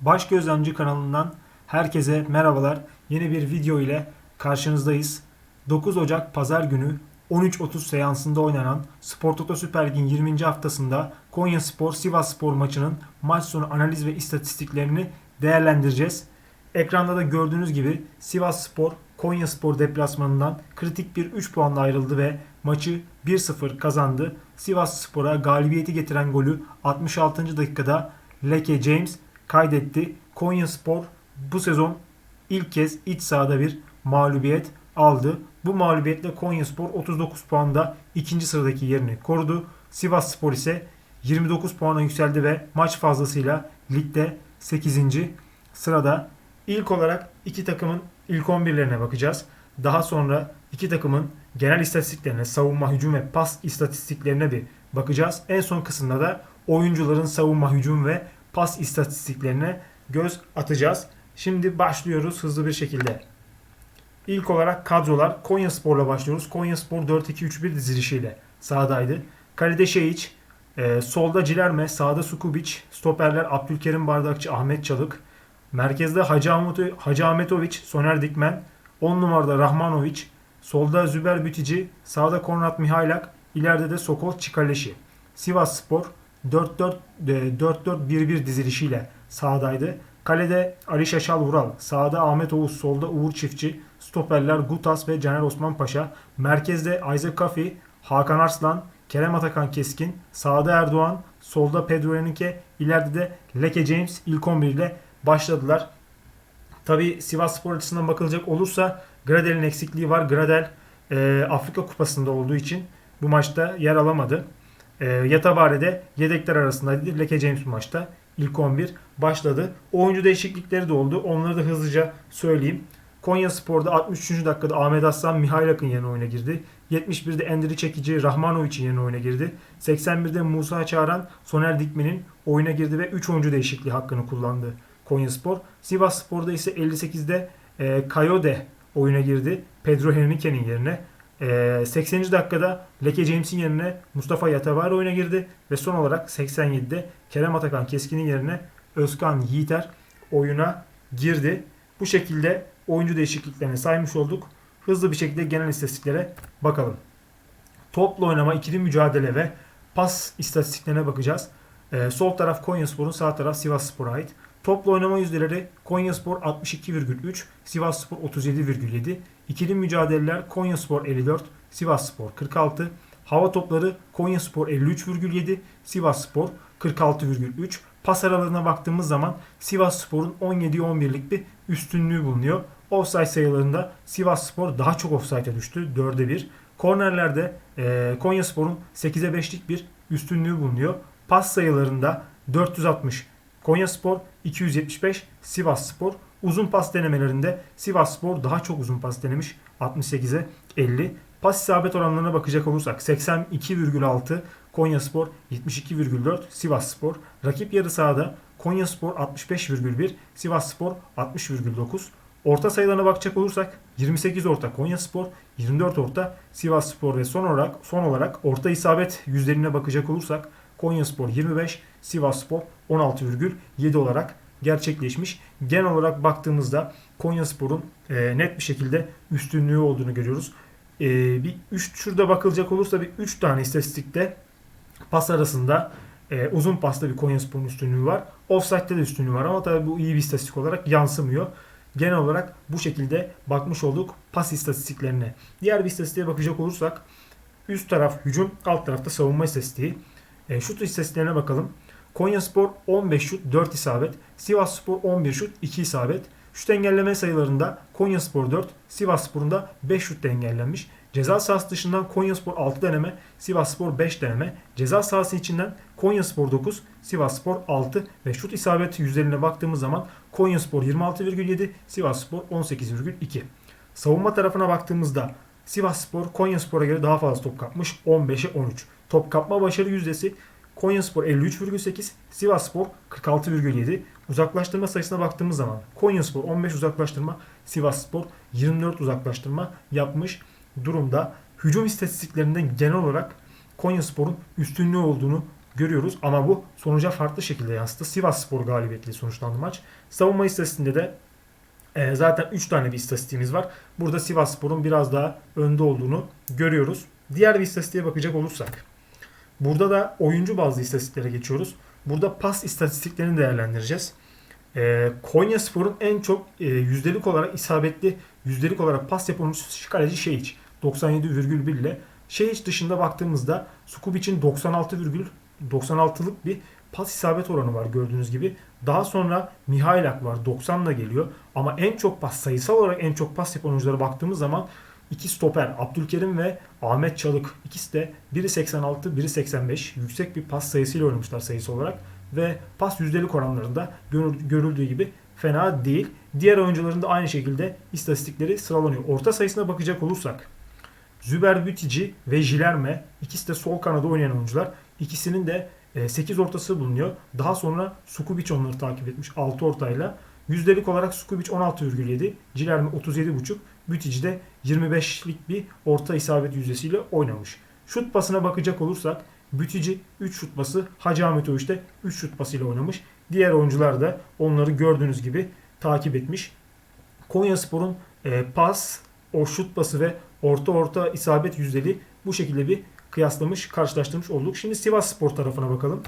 Baş Gözlemci kanalından herkese merhabalar. Yeni bir video ile karşınızdayız. 9 Ocak Pazar günü 13.30 seansında oynanan Spor Toto Süper Lig'in 20. haftasında Konya Spor Sivas Spor maçının maç sonu analiz ve istatistiklerini değerlendireceğiz. Ekranda da gördüğünüz gibi Sivas Spor Konya Spor deplasmanından kritik bir 3 puanla ayrıldı ve maçı 1-0 kazandı. Sivas Spor'a galibiyeti getiren golü 66. dakikada Leke James kaydetti. Konya Spor bu sezon ilk kez iç sahada bir mağlubiyet aldı. Bu mağlubiyetle Konya Spor 39 puanda ikinci sıradaki yerini korudu. Sivas Spor ise 29 puana yükseldi ve maç fazlasıyla ligde 8. sırada. İlk olarak iki takımın ilk 11'lerine bakacağız. Daha sonra iki takımın genel istatistiklerine, savunma, hücum ve pas istatistiklerine bir bakacağız. En son kısımda da oyuncuların savunma, hücum ve pas istatistiklerine göz atacağız. Şimdi başlıyoruz hızlı bir şekilde. İlk olarak kadrolar Konya Spor'la başlıyoruz. Konya Spor 4-2-3-1 dizilişiyle sahadaydı. Kalede Şehiç, e, solda Cilerme, sağda Sukubic, stoperler Abdülkerim Bardakçı, Ahmet Çalık, merkezde Hacı, Ahmet, Hacı Ahmetoviç, Soner Dikmen, 10 numarada Rahmanoviç, solda Züber Bütici, sağda Konrad Mihailak, ileride de Sokol Çikaleşi. Sivas Spor 4-4-1-1 dizilişiyle sahadaydı. Kalede Ali Şaşal Vural, sağda Ahmet Oğuz, solda Uğur Çiftçi, stoperler Gutas ve Caner Osman Paşa, merkezde Isaac Kafi, Hakan Arslan, Kerem Atakan Keskin, sağda Erdoğan, solda Pedro Henrique, ileride de Leke James ilk 11 ile başladılar. Tabi Sivas Spor açısından bakılacak olursa Gradel'in eksikliği var. Gradel e, Afrika Kupası'nda olduğu için bu maçta yer alamadı. E, Yatabare de yedekler arasındaydı. Leke James maçta ilk 11 başladı. Oyuncu değişiklikleri de oldu. Onları da hızlıca söyleyeyim. Konya Spor'da 63. dakikada Ahmet Aslan Mihail Akın yerine oyuna girdi. 71'de Endiri Çekici Rahmanovic'in yerine oyuna girdi. 81'de Musa Çağran Soner Dikmen'in oyuna girdi ve 3 oyuncu değişikliği hakkını kullandı Konya Spor. Sivas Spor'da ise 58'de e, Kayode oyuna girdi. Pedro Henrique'nin yerine. E, 80. dakikada Leke James'in yerine Mustafa Yatavar oyuna girdi. Ve son olarak 87'de Kerem Atakan Keskin'in yerine Özkan Yiğiter oyuna girdi. Bu şekilde oyuncu değişikliklerini saymış olduk. Hızlı bir şekilde genel istatistiklere bakalım. Topla oynama, ikili mücadele ve pas istatistiklerine bakacağız. Ee, sol taraf Konyaspor'un, sağ taraf Sivasspor'a ait. Topla oynama yüzdeleri Konyaspor 62,3, Sivasspor 37,7. İkili mücadeleler Konyaspor 54, Sivasspor 46. Hava topları Konyaspor 53,7, Sivasspor 46,3. Pas aralarına baktığımız zaman Sivasspor'un 17-11'lik bir üstünlüğü bulunuyor. Offside sayılarında Sivasspor daha çok offside'e düştü. 4'e 1. Kornerlerde e, Konyaspor'un 8'e 5'lik bir üstünlüğü bulunuyor. Pas sayılarında 460 Konyaspor 275 Sivasspor. Uzun pas denemelerinde Sivasspor daha çok uzun pas denemiş. 68'e 50. Pas isabet oranlarına bakacak olursak 82,6 Konyaspor 72,4 Sivasspor. Rakip yarı sahada Konyaspor 65,1 Sivasspor 60,9. Orta sayılarına bakacak olursak 28 orta Konyaspor, 24 orta Sivasspor ve son olarak son olarak orta isabet yüzlerine bakacak olursak Konyaspor 25, Sivasspor 16,7 olarak gerçekleşmiş. Genel olarak baktığımızda Konyaspor'un e, net bir şekilde üstünlüğü olduğunu görüyoruz. E, bir 3 şurada bakılacak olursa bir 3 tane istatistikte pas arasında e, uzun pasta bir Konyaspor'un üstünlüğü var. Offside'de de üstünlüğü var ama tabii bu iyi bir istatistik olarak yansımıyor. Genel olarak bu şekilde bakmış olduk pas istatistiklerine. Diğer bir istatistiğe bakacak olursak üst taraf hücum, alt tarafta savunma istatistiği. E, şut istatistiklerine bakalım. Konyaspor 15 şut 4 isabet. Sivasspor 11 şut 2 isabet. Şut engelleme sayılarında Konyaspor 4, Sivasspor'un da 5 şut engellenmiş. Ceza sahası dışından Konyaspor 6 deneme, Sivasspor 5 deneme. Ceza sahası içinden Konyaspor 9, Sivasspor 6 ve şut isabeti yüzlerine baktığımız zaman Konyaspor 26,7, Sivasspor 18,2. Savunma tarafına baktığımızda Sivasspor Konyaspor'a göre daha fazla top kapmış 15'e 13. Top kapma başarı yüzdesi Konyaspor 53,8, Sivasspor 46,7. Uzaklaştırma sayısına baktığımız zaman Konyaspor 15 uzaklaştırma, Sivasspor 24 uzaklaştırma yapmış durumda. Hücum istatistiklerinde genel olarak Konyaspor'un üstünlüğü olduğunu görüyoruz. Ama bu sonuca farklı şekilde yansıdı. Sivas Spor galibiyetli sonuçlandı maç. Savunma istatistiğinde de e, zaten 3 tane bir istatistiğimiz var. Burada Sivas Spor'un biraz daha önde olduğunu görüyoruz. Diğer bir istatistiğe bakacak olursak. Burada da oyuncu bazlı istatistiklere geçiyoruz. Burada pas istatistiklerini değerlendireceğiz. E, Konya Spor'un en çok e, yüzdelik olarak isabetli, yüzdelik olarak pas yapan kaleci Şehiç. 97,1 ile. Şehiç dışında baktığımızda Sukubic'in 96,96'lık bir pas isabet oranı var gördüğünüz gibi. Daha sonra Mihailak var 90 ile geliyor. Ama en çok pas sayısal olarak en çok pas yapan oyunculara baktığımız zaman iki stoper Abdülkerim ve Ahmet Çalık ikisi de biri 86 biri 85 yüksek bir pas sayısıyla oynamışlar sayısı olarak ve pas yüzdelik oranlarında görül- görüldüğü gibi fena değil. Diğer oyuncuların da aynı şekilde istatistikleri sıralanıyor. Orta sayısına bakacak olursak Züber Bütici ve Jilerme ikisi de sol kanada oynayan oyuncular. İkisinin de 8 ortası bulunuyor. Daha sonra Sukubic onları takip etmiş 6 ortayla. Yüzdelik olarak Sukubic 16,7, Cilerme 37,5, Bütici de 25'lik bir orta isabet yüzdesiyle oynamış. Şut pasına bakacak olursak Bütici 3 şut pası, Hacı Ahmet Oğuş de 3 şut pasıyla oynamış. Diğer oyuncular da onları gördüğünüz gibi takip etmiş. Konyaspor'un e, pas, o şut pası ve orta orta isabet yüzdeli bu şekilde bir kıyaslamış, karşılaştırmış olduk. Şimdi Sivas Spor tarafına bakalım.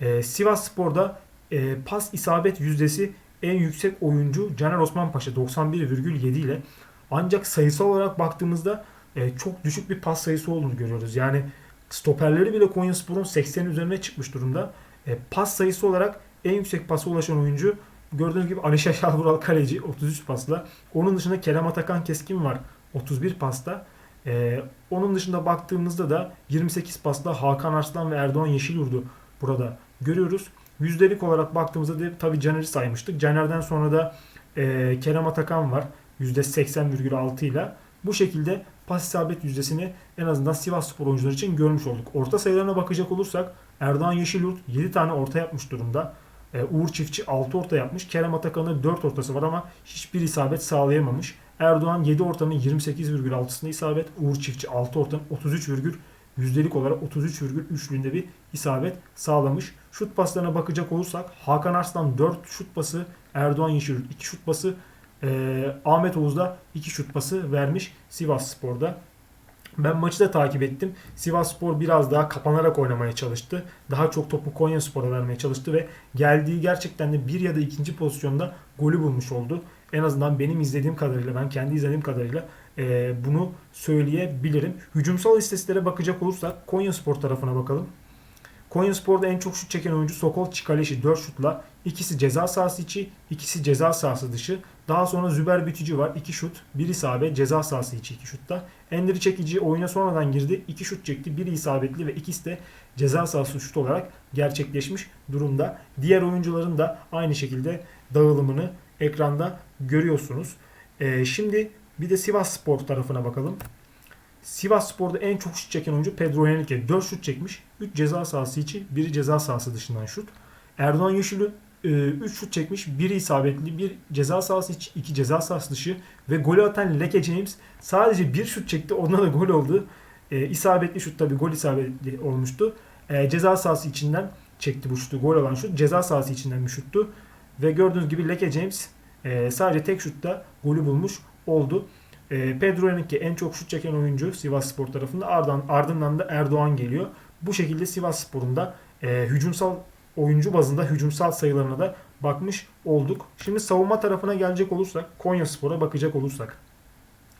Ee, Sivas Spor'da e, pas isabet yüzdesi en yüksek oyuncu Caner Osman Paşa 91,7 ile ancak sayısal olarak baktığımızda e, çok düşük bir pas sayısı olduğunu görüyoruz. Yani stoperleri bile Konyaspor'un 80 üzerine çıkmış durumda. E, pas sayısı olarak en yüksek pasa ulaşan oyuncu gördüğünüz gibi Ali Şaşal Vural kaleci 33 pasla. Onun dışında Kerem Atakan Keskin var 31 pasta. Ee, onun dışında baktığımızda da 28 pasla Hakan Arslan ve Erdoğan Yeşilyurdu burada görüyoruz. Yüzdelik olarak baktığımızda da tabii Caner'i saymıştık. Caner'den sonra da e, Kerem Atakan var %80,6 ile. Bu şekilde pas isabet yüzdesini en azından Sivas Spor oyuncuları için görmüş olduk. Orta sayılarına bakacak olursak Erdoğan Yeşilyurt 7 tane orta yapmış durumda. E, Uğur Çiftçi 6 orta yapmış. Kerem Atakan'ın 4 ortası var ama hiçbir isabet sağlayamamış. Erdoğan 7 ortanın 28,6'sında isabet. Uğur Çiftçi 6 ortanın 33, yüzdelik olarak 33,3'lüğünde bir isabet sağlamış. Şut paslarına bakacak olursak Hakan Arslan 4 şut pası, Erdoğan Yeşil 2 şut pası, e, Ahmet Oğuz da 2 şut pası vermiş Sivas Spor'da. Ben maçı da takip ettim. Sivas Spor biraz daha kapanarak oynamaya çalıştı. Daha çok topu Konya Spor'a vermeye çalıştı ve geldiği gerçekten de bir ya da ikinci pozisyonda golü bulmuş oldu. En azından benim izlediğim kadarıyla, ben kendi izlediğim kadarıyla e, bunu söyleyebilirim. Hücumsal istatistiklere bakacak olursak Konya Spor tarafına bakalım. Konya Spor'da en çok şut çeken oyuncu Sokol Çikaleşi 4 şutla. İkisi ceza sahası içi, ikisi ceza sahası dışı. Daha sonra Züber Bütücü var 2 şut, 1 isabet ceza sahası içi 2 şutta. Endiri Çekici oyuna sonradan girdi. 2 şut çekti, biri isabetli ve ikisi de ceza sahası şut olarak gerçekleşmiş durumda. Diğer oyuncuların da aynı şekilde dağılımını ekranda görüyorsunuz. Ee, şimdi bir de Sivas Spor tarafına bakalım. Sivas Spor'da en çok şut çeken oyuncu Pedro Henrique. 4 şut çekmiş. 3 ceza sahası içi, biri ceza sahası dışından şut. Erdoğan Yeşil'in 3 şut çekmiş. Biri isabetli, bir ceza sahası içi, 2 ceza sahası dışı ve golü atan Leke James sadece bir şut çekti. Onda da gol oldu. E, isabetli şut tabi gol isabetli olmuştu. E, ceza sahası içinden çekti bu şutu. Gol olan şut. Ceza sahası içinden bir şuttu. Ve gördüğünüz gibi Leke James e, sadece tek şutta golü bulmuş oldu. E, Pedro Henrique en çok şut çeken oyuncu Sivas Spor tarafında. Ardından, ardından da Erdoğan geliyor. Bu şekilde Sivas Spor'un da e, hücumsal oyuncu bazında hücumsal sayılarına da bakmış olduk. Şimdi savunma tarafına gelecek olursak Konya Spor'a bakacak olursak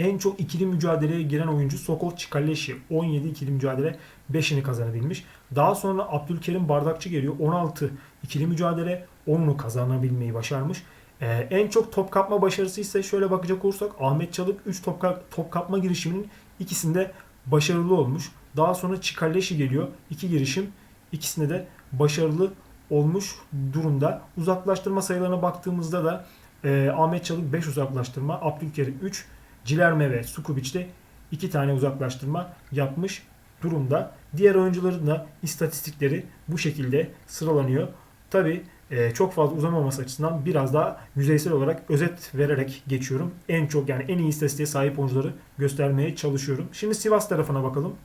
en çok ikili mücadeleye giren oyuncu Sokol Çikaleşi. 17 ikili mücadele 5'ini kazanabilmiş. Daha sonra Abdülkerim Bardakçı geliyor. 16 ikili mücadele 10'unu kazanabilmeyi başarmış. Ee, en çok top kapma başarısı ise şöyle bakacak olursak Ahmet Çalık 3 top, ka- top kapma girişiminin ikisinde başarılı olmuş. Daha sonra Çikalleşi geliyor. 2 girişim ikisinde de başarılı olmuş durumda. Uzaklaştırma sayılarına baktığımızda da e, Ahmet Çalık 5 uzaklaştırma, Abdülkerim 3, Cilerme ve Sukubic de 2 tane uzaklaştırma yapmış durumda. Diğer oyuncuların da istatistikleri bu şekilde sıralanıyor. Tabi çok fazla uzamaması açısından biraz daha yüzeysel olarak özet vererek geçiyorum. En çok yani en iyi istatistiğe sahip oyuncuları göstermeye çalışıyorum. Şimdi Sivas tarafına bakalım.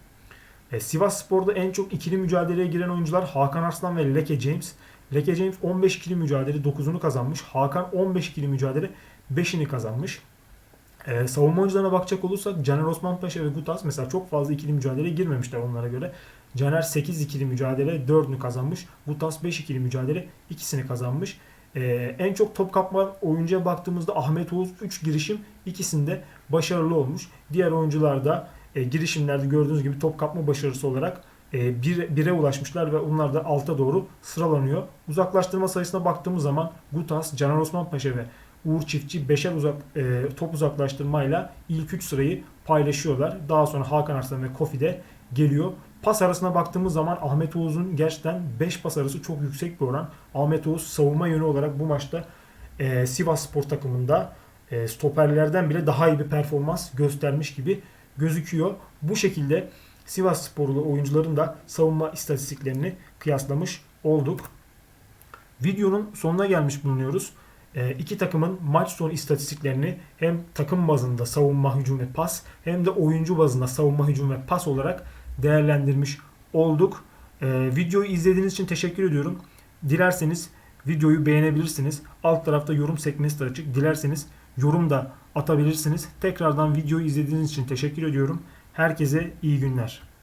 E, Sivas Spor'da en çok ikili mücadeleye giren oyuncular Hakan Arslan ve Leke James. Leke James 15 ikili mücadele 9'unu kazanmış. Hakan 15 ikili mücadele 5'ini kazanmış. Ee, savunma oyuncularına bakacak olursak Caner Osmanpaşa ve Gutas mesela çok fazla ikili mücadeleye girmemişler onlara göre. Caner 8 ikili mücadele 4'ünü kazanmış. Gutas 5 ikili mücadele ikisini kazanmış. Ee, en çok top kapma oyuncuya baktığımızda Ahmet Oğuz 3 girişim ikisinde başarılı olmuş. Diğer oyuncular da e, girişimlerde gördüğünüz gibi top kapma başarısı olarak e, bir, bire ulaşmışlar ve onlar da alta doğru sıralanıyor. Uzaklaştırma sayısına baktığımız zaman Gutas, Caner Osmanpaşa ve Uğur Çiftçi beşer uzak, e, top uzaklaştırmayla ilk 3 sırayı paylaşıyorlar. Daha sonra Hakan Arslan ve Kofi de geliyor. Pas arasına baktığımız zaman Ahmet Oğuz'un gerçekten 5 pas arası çok yüksek bir oran. Ahmet Oğuz savunma yönü olarak bu maçta e, Sivas Spor takımında e, stoperlerden bile daha iyi bir performans göstermiş gibi gözüküyor. Bu şekilde Sivas Sporlu oyuncuların da savunma istatistiklerini kıyaslamış olduk. Videonun sonuna gelmiş bulunuyoruz. E, iki takımın maç sonu istatistiklerini hem takım bazında savunma, hücum ve pas hem de oyuncu bazında savunma, hücum ve pas olarak değerlendirmiş olduk. E, videoyu izlediğiniz için teşekkür ediyorum. Dilerseniz videoyu beğenebilirsiniz. Alt tarafta yorum sekmesi de açık. Dilerseniz yorum da atabilirsiniz. Tekrardan videoyu izlediğiniz için teşekkür ediyorum. Herkese iyi günler.